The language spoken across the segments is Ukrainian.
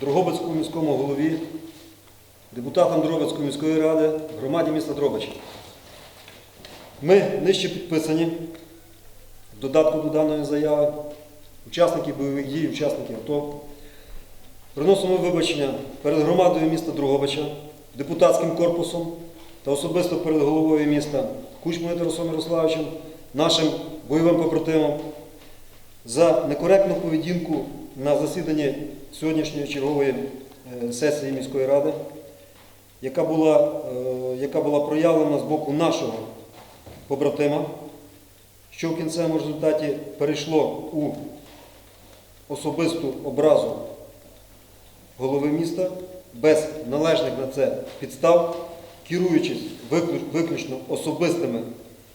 Дрогобицькому міському голові, депутатам Дрогобицької міської ради, громаді міста Дрогобича. Ми нижче підписані в додатку до даної заяви, учасники бойових дій, учасники АТО. Приносимо вибачення перед громадою міста Дрогобича, депутатським корпусом та особисто перед головою міста Кучмою Тарасом Ярославовичем, нашим бойовим побратимом за некоректну поведінку на засіданні сьогоднішньої чергової е, сесії міської ради, яка була, е, яка була проявлена з боку нашого побратима, що в кінцевому результаті перейшло у особисту образу голови міста без належних на це підстав, керуючись виключно особистими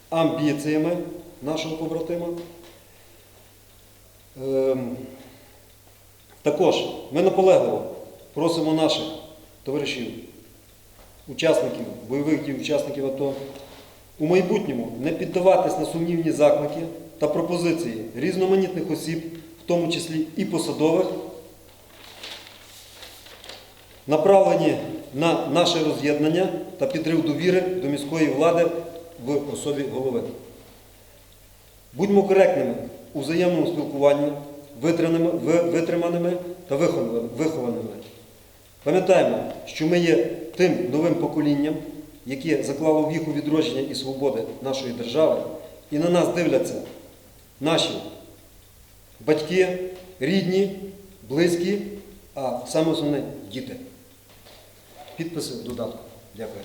амбіціями нашого побратима. Також ми наполегливо просимо наших товаришів, учасників бойових дій, учасників АТО у майбутньому не піддаватись на сумнівні заклики та пропозиції різноманітних осіб, в тому числі і посадових, направлені на наше роз'єднання та підрив довіри до міської влади в особі голови. Будьмо коректними у взаємному спілкуванні, витриманими, та вихованими-. Пам'ятаємо, що ми є тим новим поколінням, яке заклало віку відродження і свободи нашої держави, і на нас дивляться наші батьки, рідні, близькі, а саме основне діти. Підписи додатку. Дякую.